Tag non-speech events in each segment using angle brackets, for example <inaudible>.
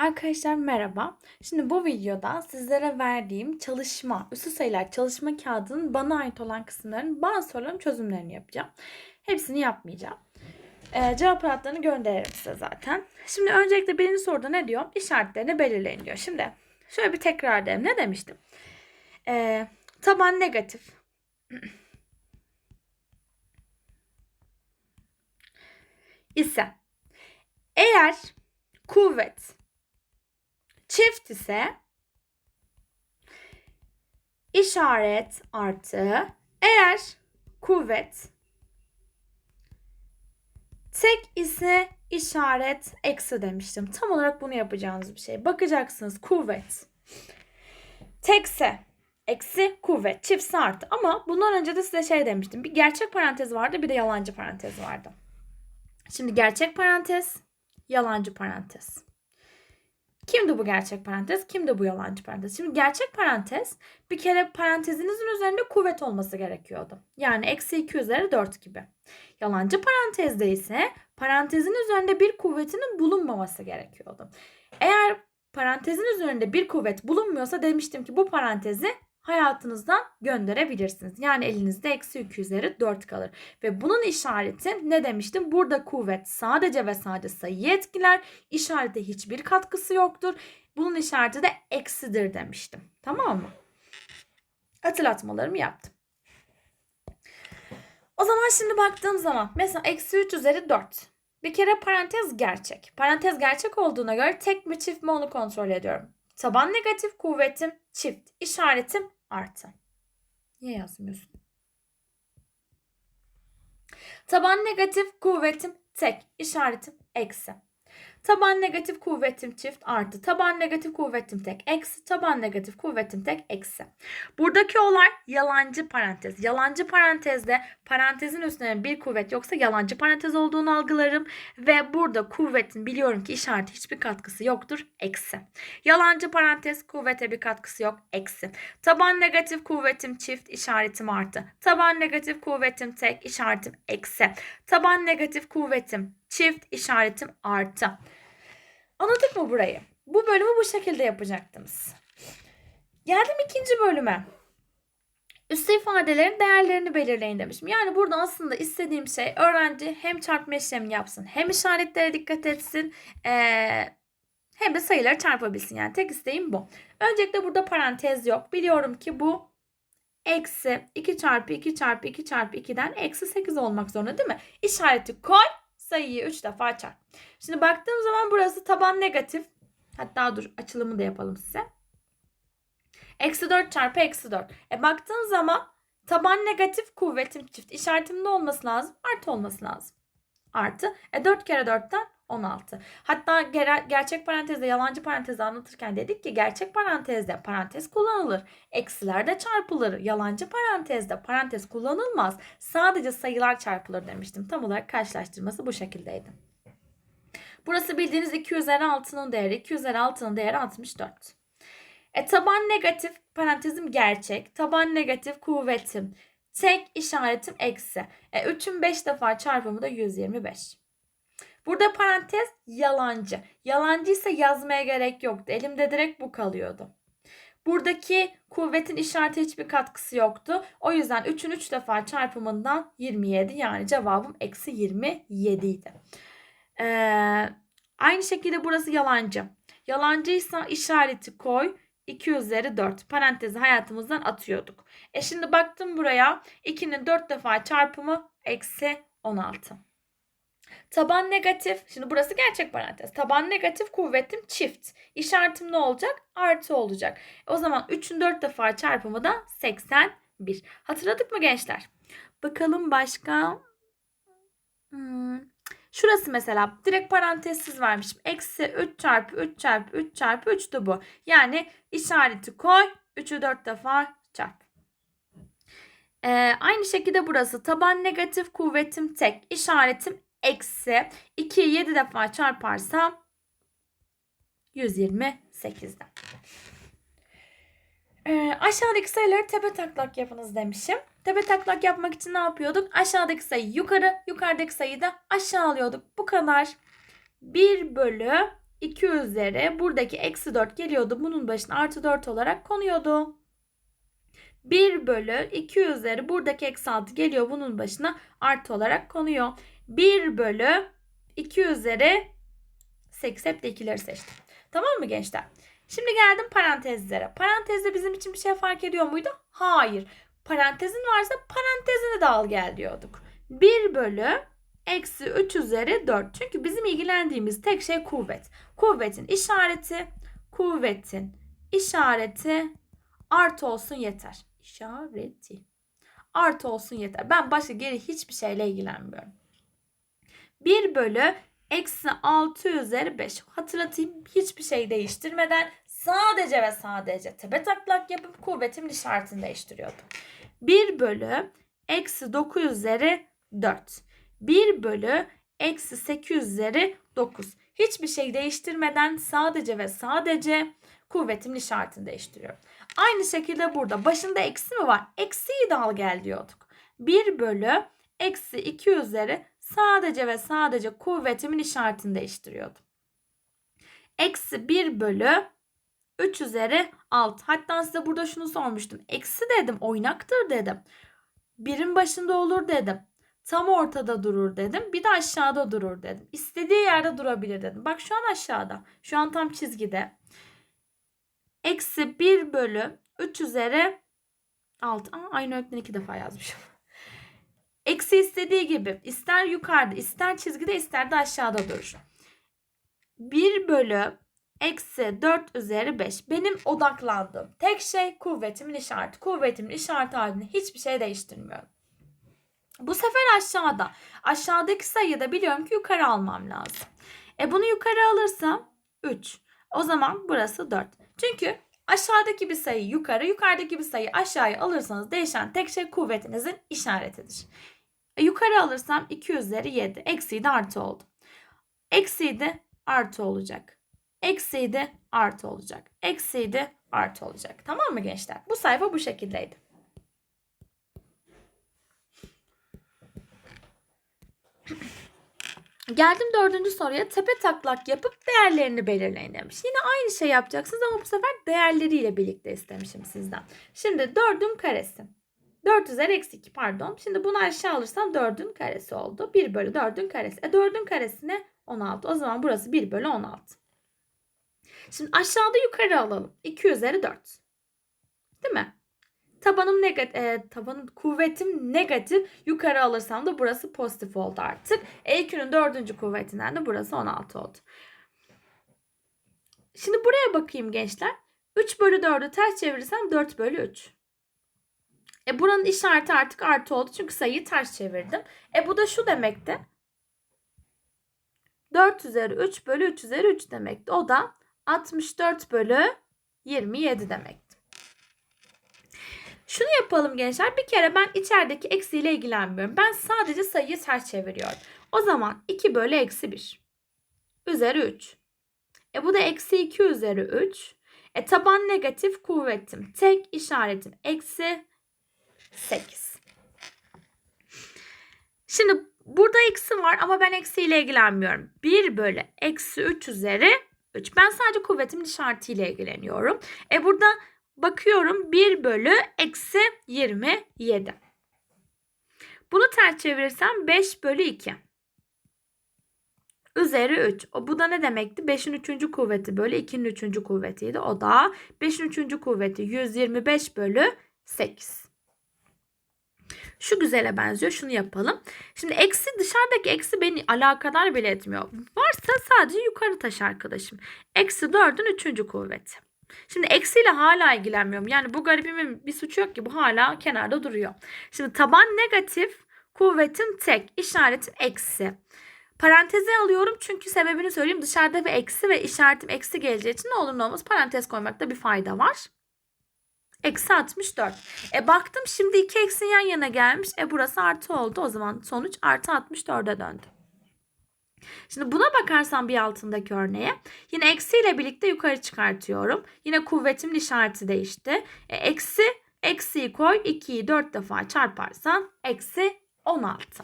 Arkadaşlar merhaba. Şimdi bu videoda sizlere verdiğim çalışma, üstü sayılar çalışma kağıdının bana ait olan kısımların bazı soruların çözümlerini yapacağım. Hepsini yapmayacağım. Ee, cevap anahtarını gönderirim size zaten. Şimdi öncelikle birinci soruda ne diyor? İşaretlerini belirleyin diyor. Şimdi şöyle bir tekrar edelim. Ne demiştim? Ee, taban negatif. <clears throat> ise eğer kuvvet çift ise işaret artı eğer kuvvet tek ise işaret eksi demiştim. Tam olarak bunu yapacağınız bir şey. Bakacaksınız kuvvet tekse eksi kuvvet çiftse artı. Ama bundan önce de size şey demiştim. Bir gerçek parantez vardı bir de yalancı parantez vardı. Şimdi gerçek parantez, yalancı parantez. Kimdi bu gerçek parantez? Kimdi bu yalancı parantez? Şimdi gerçek parantez bir kere parantezinizin üzerinde kuvvet olması gerekiyordu. Yani eksi 2 üzeri 4 gibi. Yalancı parantezde ise parantezin üzerinde bir kuvvetinin bulunmaması gerekiyordu. Eğer parantezin üzerinde bir kuvvet bulunmuyorsa demiştim ki bu parantezi hayatınızdan gönderebilirsiniz. Yani elinizde eksi 2 üzeri 4 kalır. Ve bunun işareti ne demiştim? Burada kuvvet sadece ve sadece sayıyı etkiler. İşarete hiçbir katkısı yoktur. Bunun işareti de eksidir demiştim. Tamam mı? Hatırlatmalarımı yaptım. O zaman şimdi baktığım zaman mesela eksi 3 üzeri 4. Bir kere parantez gerçek. Parantez gerçek olduğuna göre tek mi çift mi onu kontrol ediyorum. Taban negatif kuvvetim çift. İşaretim artı. Niye yazmıyorsun? Taban negatif kuvvetim tek. İşaretim eksi. Taban negatif kuvvetim çift artı. Taban negatif kuvvetim tek eksi. Taban negatif kuvvetim tek eksi. Buradaki olay yalancı parantez. Yalancı parantezde parantezin üstüne bir kuvvet yoksa yalancı parantez olduğunu algılarım. Ve burada kuvvetin biliyorum ki işareti hiçbir katkısı yoktur. Eksi. Yalancı parantez kuvvete bir katkısı yok. Eksi. Taban negatif kuvvetim çift işaretim artı. Taban negatif kuvvetim tek işaretim eksi. Taban negatif kuvvetim çift işaretim artı. Anladık mı burayı? Bu bölümü bu şekilde yapacaktınız. Geldim ikinci bölüme. Üstü ifadelerin değerlerini belirleyin demişim. Yani burada aslında istediğim şey öğrenci hem çarpma işlemini yapsın hem işaretlere dikkat etsin ee, hem de sayıları çarpabilsin. Yani tek isteğim bu. Öncelikle burada parantez yok. Biliyorum ki bu eksi 2 çarpı 2 çarpı 2 çarpı 2'den eksi 8 olmak zorunda değil mi? İşareti koy sayıyı 3 defa çarp. Şimdi baktığım zaman burası taban negatif. Hatta dur açılımı da yapalım size. Eksi 4 çarpı eksi 4. E baktığın zaman taban negatif kuvvetim çift. İşaretimde olması lazım. Artı olması lazım. Artı. E 4 kere 4'ten 16. Hatta ger- gerçek parantezde yalancı parantezde anlatırken dedik ki gerçek parantezde parantez kullanılır. Eksilerde çarpılır. Yalancı parantezde parantez kullanılmaz. Sadece sayılar çarpılır demiştim. Tam olarak karşılaştırması bu şekildeydi. Burası bildiğiniz 2 üzeri 6'nın değeri. 2 üzeri 6'nın değeri 64. E taban negatif parantezim gerçek. Taban negatif kuvvetim. Tek işaretim eksi. E 3'ün 5 defa çarpımı da 125. Burada parantez yalancı. Yalancı ise yazmaya gerek yoktu. Elimde direkt bu kalıyordu. Buradaki kuvvetin işareti hiçbir katkısı yoktu. O yüzden 3'ün 3 defa çarpımından 27 yani cevabım eksi 27 idi. Ee, aynı şekilde burası yalancı. Yalancıysa işareti koy. 2 üzeri 4 parantezi hayatımızdan atıyorduk. E şimdi baktım buraya 2'nin 4 defa çarpımı eksi 16. Taban negatif. Şimdi burası gerçek parantez. Taban negatif kuvvetim çift. İşaretim ne olacak? Artı olacak. O zaman 3'ün 4 defa çarpımı da 81. Hatırladık mı gençler? Bakalım başka. Hmm. Şurası mesela direkt parantezsiz vermişim. Eksi 3 çarpı 3 çarpı 3 çarpı 3'tü bu. Yani işareti koy. 3'ü 4 defa çarp. Ee, aynı şekilde burası taban negatif kuvvetim tek. işaretim eksi 2'yi 7 defa çarparsam 128'den. Ee, aşağıdaki sayıları tepe taklak yapınız demişim. Tepe taklak yapmak için ne yapıyorduk? Aşağıdaki sayı yukarı, yukarıdaki sayıyı da aşağı alıyorduk. Bu kadar. 1 bölü 2 üzeri buradaki eksi 4 geliyordu. Bunun başına artı 4 olarak konuyordu. 1 bölü 2 üzeri buradaki eksi 6 geliyor. Bunun başına artı olarak konuyor. 1 bölü 2 üzeri 8 hep de ikileri seçtim. Tamam mı gençler? Şimdi geldim parantezlere. Parantezde bizim için bir şey fark ediyor muydu? Hayır. Parantezin varsa parantezini de al gel diyorduk. 1 bölü eksi 3 üzeri 4. Çünkü bizim ilgilendiğimiz tek şey kuvvet. Kuvvetin işareti, kuvvetin işareti artı olsun yeter. İşareti. Artı olsun yeter. Ben başka geri hiçbir şeyle ilgilenmiyorum. 1 bölü eksi 6 üzeri 5. Hatırlatayım hiçbir şey değiştirmeden sadece ve sadece tepe taklak yapıp kuvvetimin işaretini değiştiriyordum. 1 bölü eksi 9 üzeri 4. 1 bölü eksi 8 üzeri 9. Hiçbir şey değiştirmeden sadece ve sadece kuvvetimin işaretini değiştiriyorum. Aynı şekilde burada başında eksi mi var? Eksiyi de al gel diyorduk. 1 bölü eksi 2 üzeri sadece ve sadece kuvvetimin işaretini değiştiriyordum. Eksi 1 bölü 3 üzeri 6. Hatta size burada şunu sormuştum. Eksi dedim oynaktır dedim. Birin başında olur dedim. Tam ortada durur dedim. Bir de aşağıda durur dedim. İstediği yerde durabilir dedim. Bak şu an aşağıda. Şu an tam çizgide. Eksi 1 bölü 3 üzeri 6. Aa, aynı öğretmen iki defa yazmışım. Eksi istediği gibi ister yukarıda ister çizgide ister de aşağıda durur. 1 bölü eksi 4 üzeri 5. Benim odaklandığım tek şey kuvvetimin işareti. Kuvvetimin işareti halinde hiçbir şey değiştirmiyorum. Bu sefer aşağıda. Aşağıdaki sayıyı da biliyorum ki yukarı almam lazım. E bunu yukarı alırsam 3. O zaman burası 4. Çünkü aşağıdaki bir sayı yukarı, yukarıdaki bir sayı aşağıya alırsanız değişen tek şey kuvvetinizin işaretidir. E, yukarı alırsam 2 üzeri 7. Eksiği de artı oldu. Eksiği de artı olacak. Eksiği de artı olacak. Eksiği de artı olacak. Tamam mı gençler? Bu sayfa bu şekildeydi. Geldim dördüncü soruya tepe taklak yapıp değerlerini belirleyin demiş. Yine aynı şey yapacaksınız ama bu sefer değerleriyle birlikte istemişim sizden. Şimdi dördün karesi. 4 üzeri eksi 2 pardon. Şimdi bunu aşağı alırsam 4'ün karesi oldu. 1 bölü 4'ün karesi. E 4'ün karesi ne? 16. O zaman burası 1 bölü 16. Şimdi aşağıda yukarı alalım. 2 üzeri 4. Değil mi? Tabanım negatif, e, tabanım kuvvetim negatif. Yukarı alırsam da burası pozitif oldu artık. E2'nin dördüncü kuvvetinden de burası 16 oldu. Şimdi buraya bakayım gençler. 3 bölü 4'ü ters çevirirsem 4 bölü 3. E buranın işareti artık artı oldu çünkü sayıyı ters çevirdim. E bu da şu demekti. 4 üzeri 3 bölü 3 üzeri 3 demekti. O da 64 bölü 27 demekti. Şunu yapalım gençler. Bir kere ben içerideki eksiyle ilgilenmiyorum. Ben sadece sayıyı ters çeviriyorum. O zaman 2 bölü eksi 1. Üzeri 3. E bu da eksi 2 üzeri 3. E taban negatif kuvvetim. Tek işaretim eksi 8. Şimdi burada eksi var ama ben eksiyle ilgilenmiyorum. 1 bölü eksi 3 üzeri 3. Ben sadece kuvvetimin işaretiyle ilgileniyorum. E burada bakıyorum 1 bölü eksi 27. Bunu ters çevirirsem 5 bölü 2. Üzeri 3. O, bu da ne demekti? 5'in 3. kuvveti bölü 2'nin 3. kuvvetiydi. O da 5'in 3. kuvveti 125 bölü 8. Şu güzele benziyor. Şunu yapalım. Şimdi eksi dışarıdaki eksi beni alakadar bile etmiyor. Varsa sadece yukarı taş arkadaşım. Eksi 4'ün 3. kuvveti. Şimdi eksiyle hala ilgilenmiyorum. Yani bu garibimin bir suçu yok ki. Bu hala kenarda duruyor. Şimdi taban negatif. Kuvvetin tek. işaretin eksi. Paranteze alıyorum çünkü sebebini söyleyeyim. Dışarıda ve eksi ve işaretim eksi geleceği için ne olur ne olmaz parantez koymakta bir fayda var. Eksi 64. E baktım şimdi iki eksi yan yana gelmiş. E burası artı oldu. O zaman sonuç artı 64'e döndü. Şimdi buna bakarsam bir altındaki örneğe yine eksiyle birlikte yukarı çıkartıyorum. Yine kuvvetimin işareti değişti. E, eksi eksiyi koy 2'yi 4 defa çarparsan eksi 16.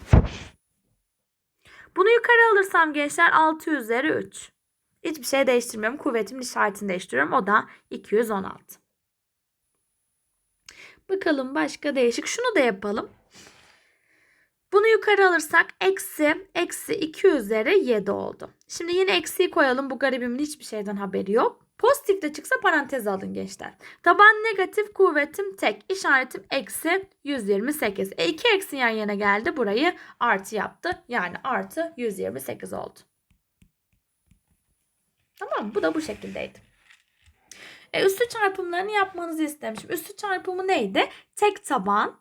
Bunu yukarı alırsam gençler 6 üzeri 3. Hiçbir şey değiştirmiyorum. Kuvvetimin işaretini değiştiriyorum. O da 216. Bakalım başka değişik. Şunu da yapalım. Bunu yukarı alırsak eksi eksi 2 üzeri 7 oldu. Şimdi yine eksiyi koyalım. Bu garibimin hiçbir şeyden haberi yok. Pozitif de çıksa parantez alın gençler. Taban negatif kuvvetim tek. işaretim eksi 128. E 2 eksi yan yana geldi. Burayı artı yaptı. Yani artı 128 oldu. Tamam mı? Bu da bu şekildeydi. E, üstü çarpımlarını yapmanızı istemişim. Üstü çarpımı neydi? Tek taban.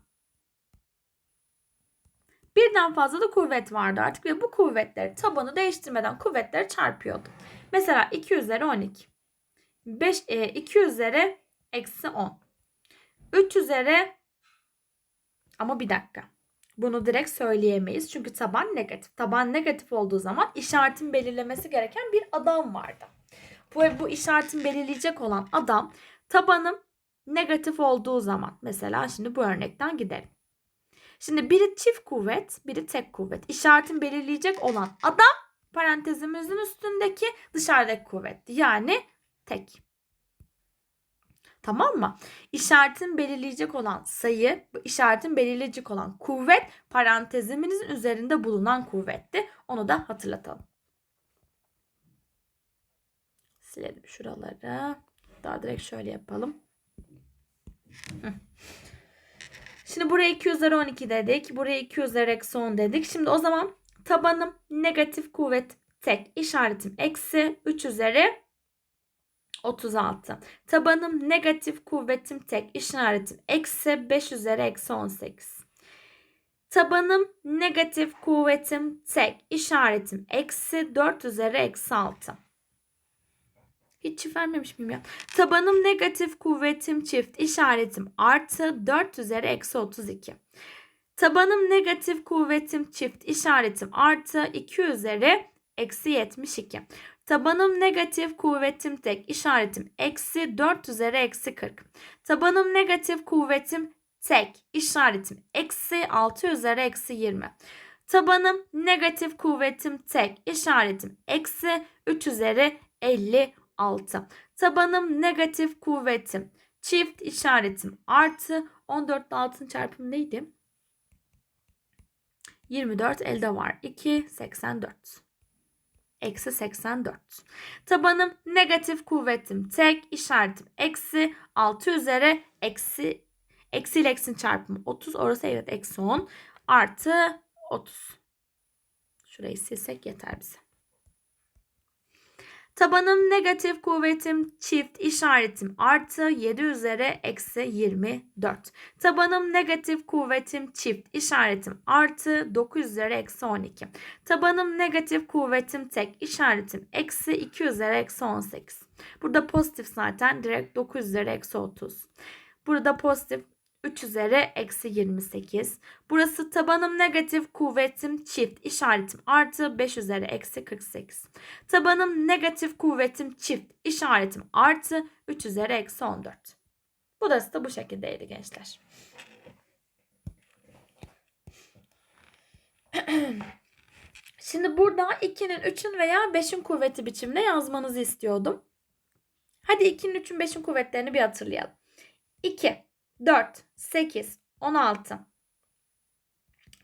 Birden fazla da kuvvet vardı artık ve bu kuvvetleri tabanı değiştirmeden kuvvetleri çarpıyordum. Mesela 2 üzeri 12. 5, e, 2 üzeri eksi 10. 3 üzeri ama bir dakika. Bunu direkt söyleyemeyiz. Çünkü taban negatif. Taban negatif olduğu zaman işaretin belirlemesi gereken bir adam vardı. Bu, bu işaretin belirleyecek olan adam tabanım negatif olduğu zaman. Mesela şimdi bu örnekten gidelim. Şimdi biri çift kuvvet, biri tek kuvvet. İşaretin belirleyecek olan adam parantezimizin üstündeki dışarıdaki kuvvetti. Yani tek. Tamam mı? İşaretin belirleyecek olan sayı, işaretin belirleyecek olan kuvvet parantezimizin üzerinde bulunan kuvvetti. Onu da hatırlatalım. Silelim şuraları. Daha direkt şöyle yapalım. Şimdi buraya 2 üzeri 12 dedik. Buraya 2 üzeri eksi 10 dedik. Şimdi o zaman tabanım negatif kuvvet tek. işaretim eksi 3 üzeri 36. Tabanım negatif kuvvetim tek. işaretim eksi 5 üzeri eksi 18. Tabanım negatif kuvvetim tek. işaretim eksi 4 üzeri eksi 6. Hiç çift vermemiş miyim ya? Tabanım negatif, kuvvetim çift, işaretim artı 4 üzeri eksi 32. Tabanım negatif, kuvvetim çift, işaretim artı 2 üzeri eksi 72. Tabanım negatif, kuvvetim tek, işaretim eksi 4 üzeri eksi 40. Tabanım negatif, kuvvetim tek, işaretim eksi 6 üzeri eksi 20. Tabanım negatif, kuvvetim tek, işaretim eksi 3 üzeri 50 6. Tabanım negatif kuvvetim. Çift işaretim artı 14 ile 6'ın çarpımı neydi? 24 elde var. 2 84. Eksi 84. Tabanım negatif kuvvetim tek işaretim eksi 6 üzeri eksi eksi ile eksinin çarpımı 30. Orası evet eksi 10 artı 30. Şurayı silsek yeter bize. Tabanım negatif kuvvetim çift işaretim artı 7 üzeri eksi 24. Tabanım negatif kuvvetim çift işaretim artı 9 üzeri eksi 12. Tabanım negatif kuvvetim tek işaretim eksi 2 üzeri eksi 18. Burada pozitif zaten direkt 9 üzeri eksi 30. Burada pozitif 3 üzeri eksi 28. Burası tabanım negatif, kuvvetim çift, işaretim artı 5 üzeri eksi 48. Tabanım negatif, kuvvetim çift, işaretim artı 3 üzeri eksi 14. Burası da bu şekildeydi gençler. <clears throat> Şimdi burada 2'nin, 3'ün veya 5'in kuvveti biçimde yazmanızı istiyordum. Hadi 2'nin, 3'ün, 5'in kuvvetlerini bir hatırlayalım. 2, 4, 8, 16.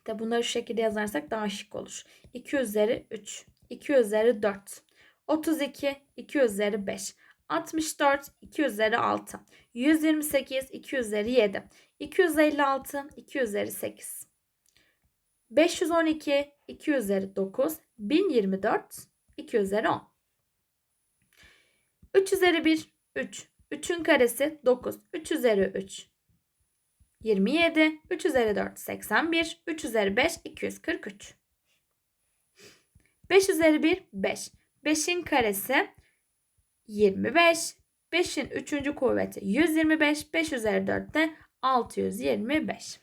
De bunları şu şekilde yazarsak daha şık olur. 2 üzeri 3, 2 üzeri 4, 32, 2 üzeri 5, 64, 2 üzeri 6, 128, 2 üzeri 7, 256, 2 üzeri 8, 512, 2 üzeri 9, 1024, 2 üzeri 10. 3 üzeri 1, 3. 3'ün karesi 9. 3 üzeri 3, 27, 3 üzeri 4, 81, 3 üzeri 5, 243. 5 üzeri 1, 5. 5'in karesi 25. 5'in 3. kuvveti 125. 5 üzeri 4 de 625.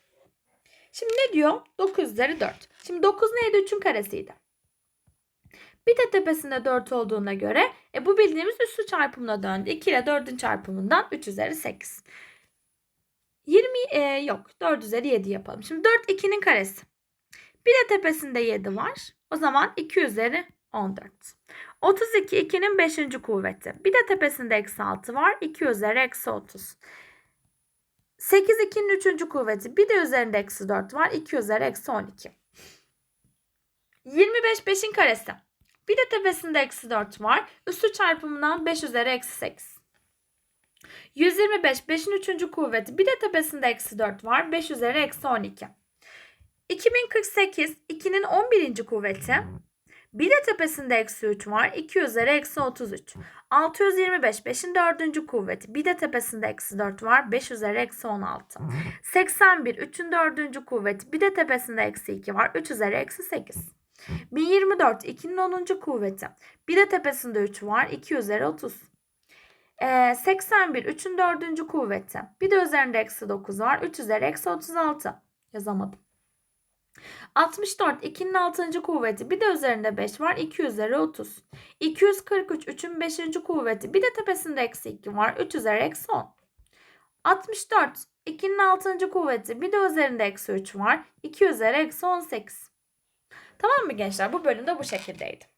Şimdi ne diyor? 9 üzeri 4. Şimdi 9 neydi? 3'ün karesiydi. Bir de tepesinde 4 olduğuna göre e, bu bildiğimiz üstü çarpımına döndü. 2 ile 4'ün çarpımından 3 üzeri 8. 20 e, yok 4 üzeri 7 yapalım. Şimdi 4 2'nin karesi. Bir de tepesinde 7 var. O zaman 2 üzeri 14. 32 2'nin 5. kuvveti. Bir de tepesinde eksi 6 var. 2 üzeri eksi 30. 8 2'nin 3. kuvveti. Bir de üzerinde eksi 4 var. 2 üzeri eksi 12. 25 5'in karesi. Bir de tepesinde eksi 4 var. Üstü çarpımından 5 üzeri eksi 8. 125 5'in 3. kuvveti. Bir de tepesinde eksi 4 var. 5 üzeri eksi 12. 2048 2'nin 11. kuvveti. Bir de tepesinde eksi 3 var. 2 üzeri eksi 33. 625 5'in 4. kuvveti. Bir de tepesinde eksi 4 var. 5 üzeri eksi 16. 81 3'ün 4. kuvveti. Bir de tepesinde eksi 2 var. 3 üzeri eksi 8. 1024 2'nin 10. kuvveti. Bir de tepesinde 3 var. 2 üzeri 30. Ee, 81 3'ün 4. kuvveti. Bir de üzerinde eksi 9 var. 3 üzeri eksi 36. Yazamadım. 64 2'nin 6. kuvveti. Bir de üzerinde 5 var. 2 üzeri 30. 243 3'ün 5. kuvveti. Bir de tepesinde eksi 2 var. 3 üzeri eksi 10. 64 2'nin 6. kuvveti. Bir de üzerinde eksi 3 var. 2 üzeri eksi 18. Tamam mı gençler? Bu bölümde bu şekildeydi.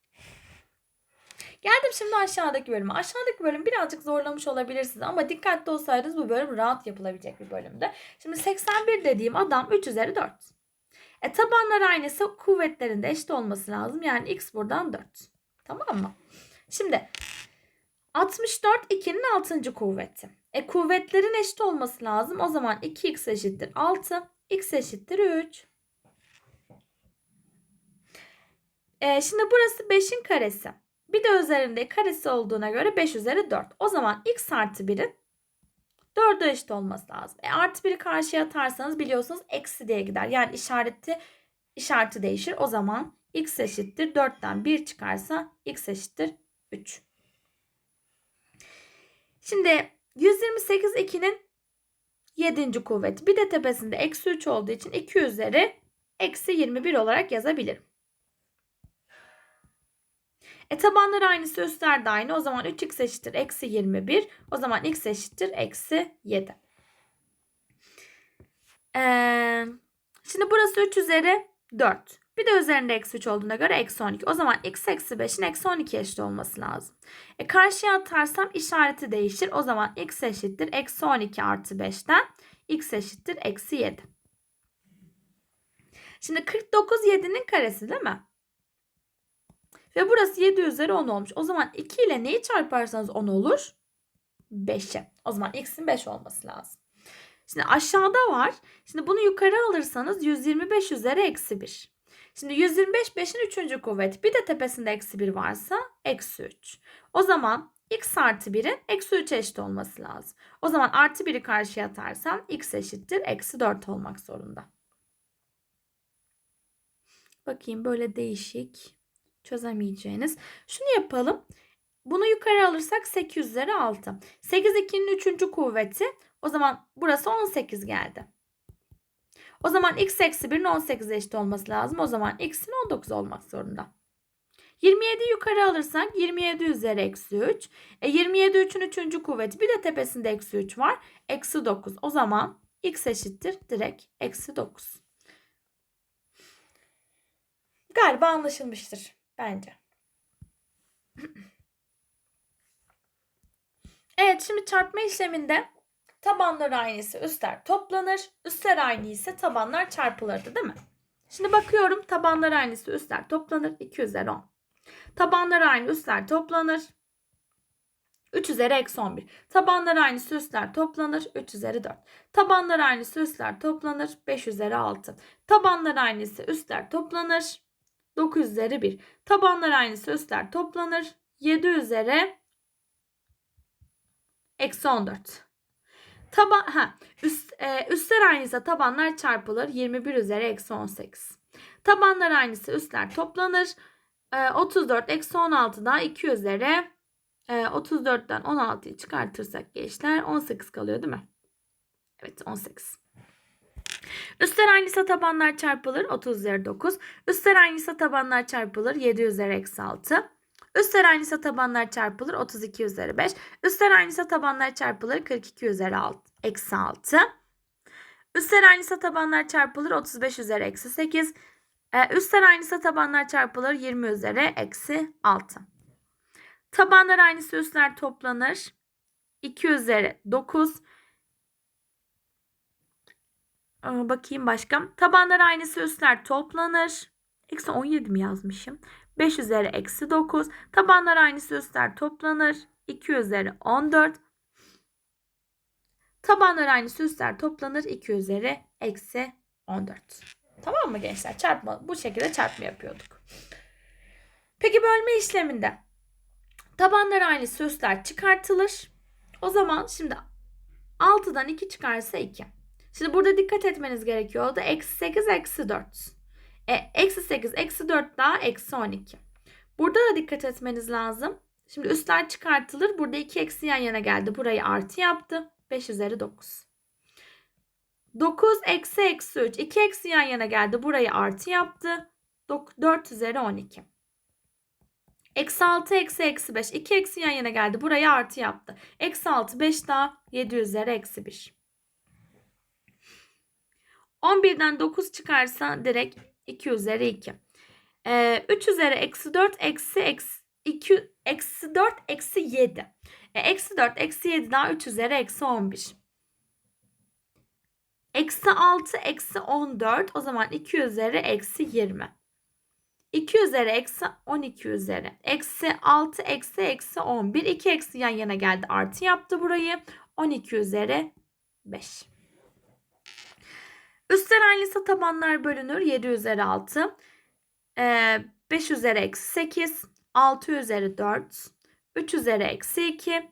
Geldim şimdi aşağıdaki bölüme. Aşağıdaki bölüm birazcık zorlamış olabilirsiniz ama dikkatli olsaydınız bu bölüm rahat yapılabilecek bir bölümde. Şimdi 81 dediğim adam 3 üzeri 4. E tabanlar aynısı kuvvetlerinde eşit olması lazım. Yani x buradan 4. Tamam mı? Şimdi 64 2'nin 6. kuvveti. E kuvvetlerin eşit olması lazım. O zaman 2x eşittir 6. x eşittir 3. E, şimdi burası 5'in karesi. Bir de üzerinde karesi olduğuna göre 5 üzeri 4. O zaman x artı 1'in 4'e eşit olması lazım. E, artı 1'i karşıya atarsanız biliyorsunuz eksi diye gider. Yani işareti işareti değişir. O zaman x eşittir 4'ten 1 çıkarsa x eşittir 3. Şimdi 128 2'nin 7. kuvveti. Bir de tepesinde eksi 3 olduğu için 2 üzeri eksi 21 olarak yazabilirim. E tabanları aynısı üstler de aynı. O zaman 3x eşittir eksi 21. O zaman x eşittir eksi 7. Ee, şimdi burası 3 üzeri 4. Bir de üzerinde eksi 3 olduğuna göre eksi 12. O zaman x eksi 5'in eksi 12 eşit olması lazım. E karşıya atarsam işareti değişir. O zaman x eşittir eksi 12 artı 5'ten x eşittir eksi 7. Şimdi 49 7'nin karesi değil mi? Ve burası 7 üzeri 10 olmuş. O zaman 2 ile neyi çarparsanız 10 olur? 5'i. O zaman x'in 5 olması lazım. Şimdi aşağıda var. Şimdi bunu yukarı alırsanız 125 üzeri eksi 1. Şimdi 125 5'in 3. kuvveti. Bir de tepesinde eksi 1 varsa eksi 3. O zaman x artı 1'in eksi 3 eşit olması lazım. O zaman artı 1'i karşıya atarsam x eşittir eksi 4 olmak zorunda. Bakayım böyle değişik çözemeyeceğiniz. Şunu yapalım. Bunu yukarı alırsak 8 üzeri 6. 8 2'nin 3. kuvveti. O zaman burası 18 geldi. O zaman x eksi 1'in 18 eşit olması lazım. O zaman x'in 19 olmak zorunda. 27 yukarı alırsak 27 üzeri eksi 3. E 27 3'ün 3. kuvveti. Bir de tepesinde eksi 3 var. Eksi 9. O zaman x eşittir direkt eksi 9. Galiba anlaşılmıştır. Bence. Evet şimdi çarpma işleminde tabanlar aynısı üstler toplanır. Üstler aynı ise tabanlar çarpılırdı değil mi? Şimdi bakıyorum tabanlar aynısı üstler toplanır. 2 üzeri 10. Tabanlar aynı üstler toplanır. 3 üzeri eksi 11. Tabanlar aynısı üstler toplanır. 3 üzeri 4. Tabanlar aynısı üstler toplanır. 5 üzeri 6. Tabanlar aynısı üstler toplanır. 9 üzeri 1. Tabanlar aynısı üstler toplanır. 7 üzeri eksi 14. Taban, ha, üst, e, üstler aynıysa tabanlar çarpılır. 21 üzeri eksi 18. Tabanlar aynısı üstler toplanır. E, 34 eksi 16 daha 2 üzeri e, 34'ten 16'yı çıkartırsak gençler 18 kalıyor değil mi? Evet 18. Üstler aynıysa tabanlar çarpılır. 30 üzeri 9. Üstler aynıysa tabanlar çarpılır. 7 üzeri eksi 6. Üstler aynıysa tabanlar çarpılır. 32 üzeri 5. Üstler aynıysa tabanlar çarpılır. 42 üzeri 6, eksi 6. Üstler aynıysa tabanlar çarpılır. 35 üzeri eksi 8. Ee, üstler aynıysa tabanlar çarpılır. 20 üzeri eksi 6. Tabanlar aynısı üstler toplanır. 2 üzeri 9. Bakayım başka. Tabanlar aynısı üstler toplanır. Eksi 17 mi yazmışım? 5 üzeri eksi 9. Tabanlar aynısı üstler toplanır. 2 üzeri 14. Tabanlar aynısı üstler toplanır. 2 üzeri eksi 14. Tamam mı gençler? Çarpma, bu şekilde çarpma yapıyorduk. Peki bölme işleminde tabanlar aynısı üstler çıkartılır. O zaman şimdi 6'dan 2 çıkarsa 2. Şimdi burada dikkat etmeniz gerekiyordu. Eksi 8, eksi 4. E, eksi 8, eksi 4 daha eksi 12. Burada da dikkat etmeniz lazım. Şimdi üstler çıkartılır. Burada 2 eksi yan yana geldi. Burayı artı yaptı. 5 üzeri 9. 9 eksi eksi 3. 2 eksi yan yana geldi. Burayı artı yaptı. 4 üzeri 12. Eksi 6 eksi eksi 5. 2 eksi yan yana geldi. Burayı artı yaptı. Eksi 6 5 daha 7 üzeri eksi 1. 11'den 9 çıkarsa direkt 2 üzeri 2. Ee, 3 üzeri eksi 4 eksi eksi 2 eksi 4 eksi 7. E, eksi 4 eksi 7 daha 3 üzeri eksi 11. Eksi 6 eksi 14 o zaman 2 üzeri eksi 20. 2 üzeri eksi 12 üzeri. Eksi 6 eksi eksi 11. 2 eksi yan yana geldi. Artı yaptı burayı. 12 üzeri 5. Üstler aynıysa tabanlar bölünür. 7 üzeri 6. Ee, 5 üzeri eksi 8. 6 üzeri 4. 3 üzeri eksi 2.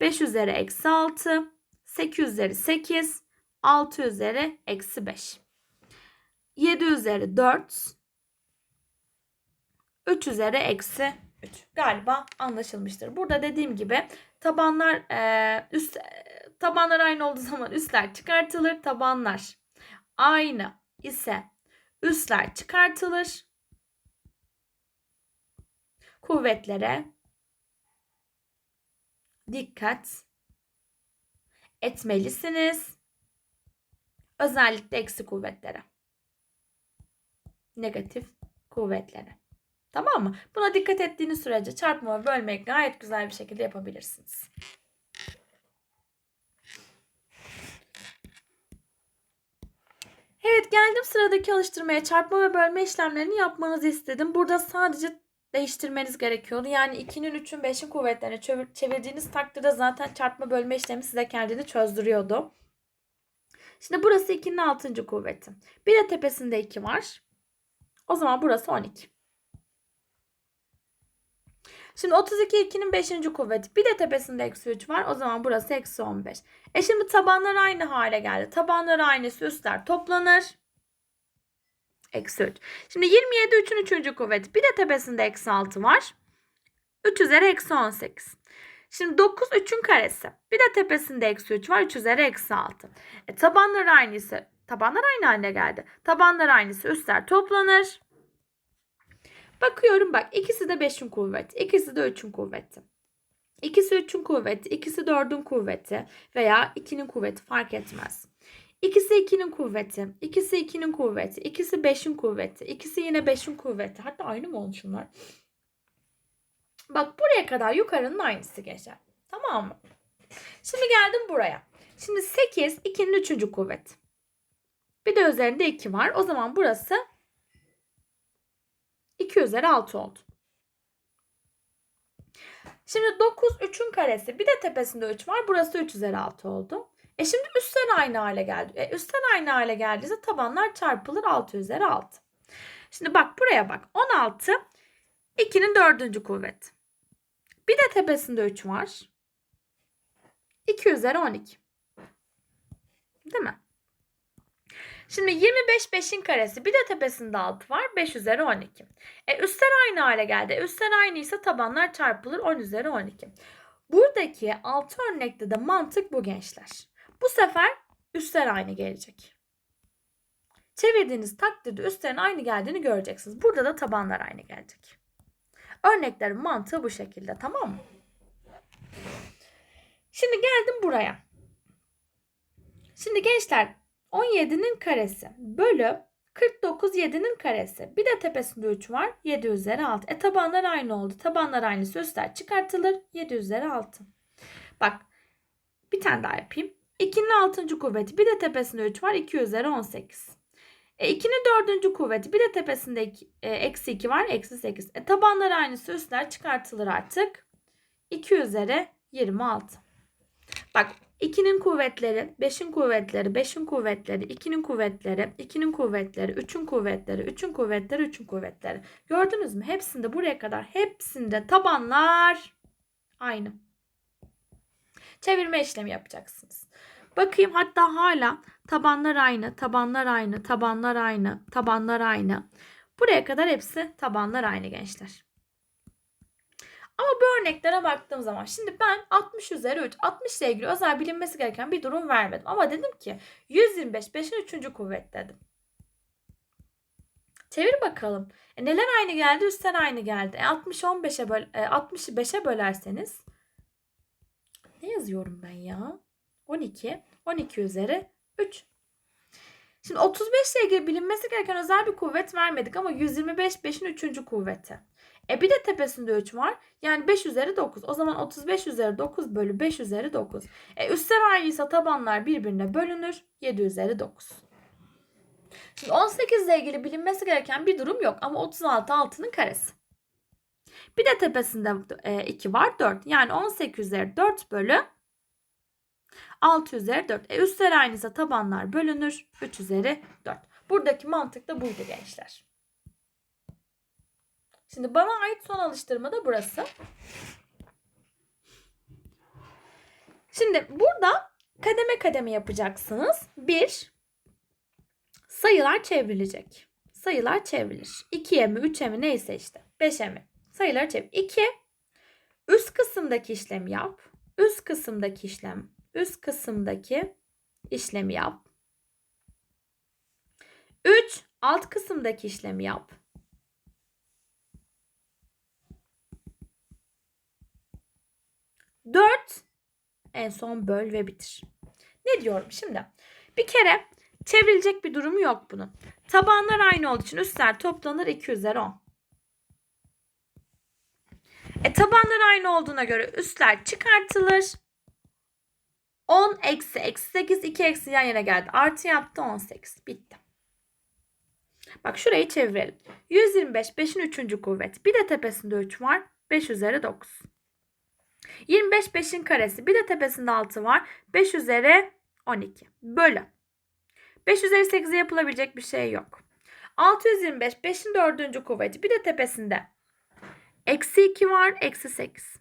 5 üzeri eksi 6. 8 üzeri 8. 6 üzeri eksi 5. 7 üzeri 4. 3 üzeri eksi 3. Galiba anlaşılmıştır. Burada dediğim gibi tabanlar e, üst tabanlar aynı olduğu zaman üstler çıkartılır. Tabanlar aynı ise üstler çıkartılır. Kuvvetlere dikkat etmelisiniz. Özellikle eksi kuvvetlere. Negatif kuvvetlere. Tamam mı? Buna dikkat ettiğiniz sürece çarpma ve bölmeyi gayet güzel bir şekilde yapabilirsiniz. Evet geldim sıradaki alıştırmaya çarpma ve bölme işlemlerini yapmanızı istedim. Burada sadece değiştirmeniz gerekiyordu. Yani 2'nin 3'ün 5'in kuvvetlerini çevir- çevirdiğiniz takdirde zaten çarpma bölme işlemi size kendini çözdürüyordu. Şimdi burası 2'nin 6. kuvveti. Bir de tepesinde 2 var. O zaman burası 12. Şimdi 32 2'nin 5. kuvveti. Bir de tepesinde eksi 3 var. O zaman burası eksi 15. E şimdi tabanlar aynı hale geldi. Tabanlar aynısı üstler toplanır. Eksi 3. Şimdi 27 3'ün 3. kuvveti. Bir de tepesinde eksi 6 var. 3 üzeri eksi 18. Şimdi 9 3'ün karesi. Bir de tepesinde eksi 3 var. 3 üzeri eksi 6. E, tabanlar aynısı. Tabanlar aynı haline geldi. Tabanlar aynısı üstler toplanır. Bakıyorum bak ikisi de 5'in kuvveti. ikisi de 3'ün kuvveti. İkisi 3'ün kuvveti, ikisi 4'ün kuvveti veya 2'nin kuvveti fark etmez. İkisi 2'nin kuvveti, ikisi 2'nin kuvveti, ikisi 5'in kuvveti, ikisi yine 5'in kuvveti. Hatta aynı mı olmuş şunlar? Bak buraya kadar yukarının aynısı geçer. Tamam mı? Şimdi geldim buraya. Şimdi 8 2'nin 3. kuvveti. Bir de üzerinde 2 var. O zaman burası 2 üzeri 6 oldu. Şimdi 9 3'ün karesi. Bir de tepesinde 3 var. Burası 3 üzeri 6 oldu. E şimdi üstler aynı hale geldi. E üstler aynı hale geldiyse tabanlar çarpılır 6 üzeri 6. Şimdi bak buraya bak. 16 2'nin 4. kuvveti. Bir de tepesinde 3 var. 2 üzeri 12. Değil mi? Şimdi 25 5'in karesi bir de tepesinde 6 var. 5 üzeri 12. E üstler aynı hale geldi. E, üstler aynıysa tabanlar çarpılır 10 üzeri 12. Buradaki 6 örnekte de mantık bu gençler. Bu sefer üstler aynı gelecek. Çevirdiğiniz takdirde üstlerin aynı geldiğini göreceksiniz. Burada da tabanlar aynı gelecek. Örneklerin mantığı bu şekilde tamam mı? Şimdi geldim buraya. Şimdi gençler 17'nin karesi bölü 49 7'nin karesi. Bir de tepesinde 3 var. 7 üzeri 6. E tabanlar aynı oldu. Tabanlar aynı üstler çıkartılır. 7 üzeri 6. Bak bir tane daha yapayım. 2'nin 6. kuvveti. Bir de tepesinde 3 var. 2 üzeri 18. E 2'nin 4. kuvveti. Bir de tepesinde e, eksi 2 var. Eksi 8. E tabanlar aynısı üstler çıkartılır artık. 2 üzeri 26. Bak 2'nin kuvvetleri, 5'in kuvvetleri, 5'in kuvvetleri, 2'nin kuvvetleri, 2'nin kuvvetleri, 3'ün kuvvetleri, 3'ün kuvvetleri, 3'ün kuvvetleri. Gördünüz mü? Hepsinde buraya kadar hepsinde tabanlar aynı. Çevirme işlemi yapacaksınız. Bakayım hatta hala tabanlar aynı, tabanlar aynı, tabanlar aynı, tabanlar aynı. Buraya kadar hepsi tabanlar aynı gençler. Ama bu örneklere baktığım zaman şimdi ben 60 üzeri 3, 60 ile ilgili özel bilinmesi gereken bir durum vermedim. Ama dedim ki 125 5'in 3. kuvvet dedim. Çevir bakalım. E neler aynı geldi? Üstler aynı geldi. E 60'ı 15'e böl e 60'ı 5'e bölerseniz ne yazıyorum ben ya? 12. 12 üzeri 3. Şimdi 35 ile ilgili bilinmesi gereken özel bir kuvvet vermedik ama 125 5'in 3. kuvveti. E bir de tepesinde 3 var. Yani 5 üzeri 9. O zaman 35 üzeri 9 bölü 5 üzeri 9. E üstler aynıysa tabanlar birbirine bölünür. 7 üzeri 9. Şimdi 18 ile ilgili bilinmesi gereken bir durum yok ama 36 altının karesi. Bir de tepesinde 2 var 4. Yani 18 üzeri 4 bölü 6 üzeri 4. E üstler aynıysa tabanlar bölünür. 3 üzeri 4. Buradaki mantık da buydu gençler. Şimdi bana ait son alıştırma da burası. Şimdi burada kademe kademe yapacaksınız. 1 sayılar çevrilecek. Sayılar çevrilir. 2'ye mi 3'e mi neyse işte. 5'e mi. Sayılar çevir. 2 üst kısımdaki işlemi yap. Üst kısımdaki işlem. Üst kısımdaki işlemi yap. 3 alt kısımdaki işlemi yap. 4 en son böl ve bitir. Ne diyorum şimdi? Bir kere çevrilecek bir durumu yok bunun. Tabanlar aynı olduğu için üstler toplanır 2 üzeri 10. E tabanlar aynı olduğuna göre üstler çıkartılır. 10 eksi eksi 8 2 eksi yan yana geldi. Artı yaptı 18. Bitti. Bak şurayı çevirelim. 125 5'in 3. kuvveti. Bir de tepesinde 3 var. 5 üzeri 9. 25 5'in karesi. Bir de tepesinde 6 var. 5 üzeri 12. Bölü. 5 üzeri 8'e yapılabilecek bir şey yok. 625 5'in 4. kuvveti. Bir de tepesinde eksi 2 var. Eksi 8.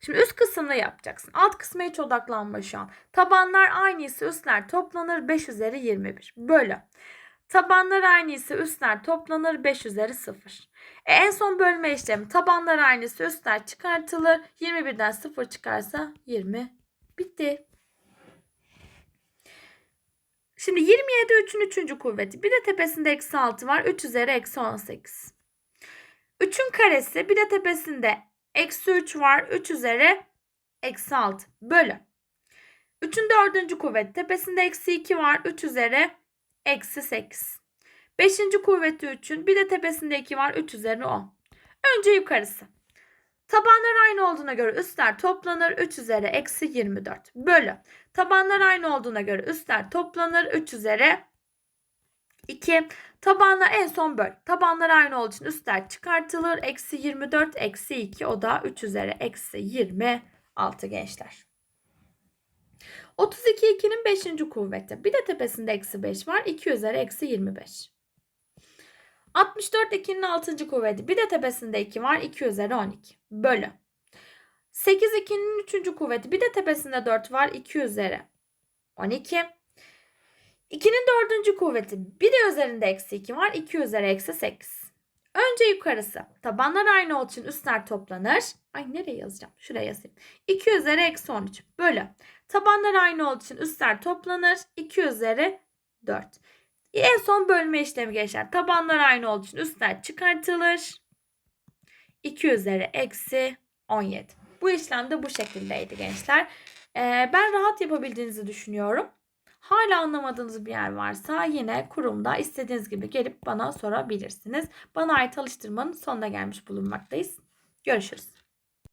Şimdi üst kısmını yapacaksın. Alt kısma hiç odaklanma şu an. Tabanlar aynıysa üstler toplanır 5 üzeri 21. Bölü. Tabanlar aynıysa üstler toplanır 5 üzeri 0. E, en son bölme işlemi tabanlar aynısı üstler çıkartılır. 21'den 0 çıkarsa 20. Bitti. Şimdi 27 3'ün 3. kuvveti. Bir de tepesinde eksi 6 var. 3 üzeri eksi 18. 3'ün karesi bir de tepesinde eksi 3 var. 3 üzeri eksi 6 bölü. 3'ün 4. kuvveti. Tepesinde eksi 2 var. 3 üzeri eksi 8. Beşinci kuvveti 3'ün bir de tepesinde 2 var 3 üzeri 10. Önce yukarısı. Tabanlar aynı olduğuna göre üstler toplanır 3 üzeri eksi 24 bölü. Tabanlar aynı olduğuna göre üstler toplanır 3 üzeri 2. Tabanlar en son böl. Tabanlar aynı olduğu için üstler çıkartılır. Eksi 24 eksi 2 o da 3 üzeri eksi 26 gençler. 32 2'nin 5. kuvveti. Bir de tepesinde eksi 5 var. 2 üzeri eksi 25. 64 2'nin 6. kuvveti. Bir de tepesinde 2 var. 2 üzeri 12. Bölü. 8 2'nin 3. kuvveti. Bir de tepesinde 4 var. 2 üzeri 12. 2'nin 4. kuvveti. Bir de üzerinde eksi 2 var. 2 üzeri eksi 8. Önce yukarısı. Tabanlar aynı olduğu için üstler toplanır. Ay nereye yazacağım? Şuraya yazayım. 2 üzeri eksi 13. Bölü. Tabanlar aynı olduğu için üstler toplanır. 2 üzeri 4. En son bölme işlemi geçer. Tabanlar aynı olduğu için üstler çıkartılır. 2 üzeri eksi 17. Bu işlem de bu şekildeydi gençler. Ee, ben rahat yapabildiğinizi düşünüyorum. Hala anlamadığınız bir yer varsa yine kurumda istediğiniz gibi gelip bana sorabilirsiniz. Bana ait alıştırmanın sonuna gelmiş bulunmaktayız. Görüşürüz.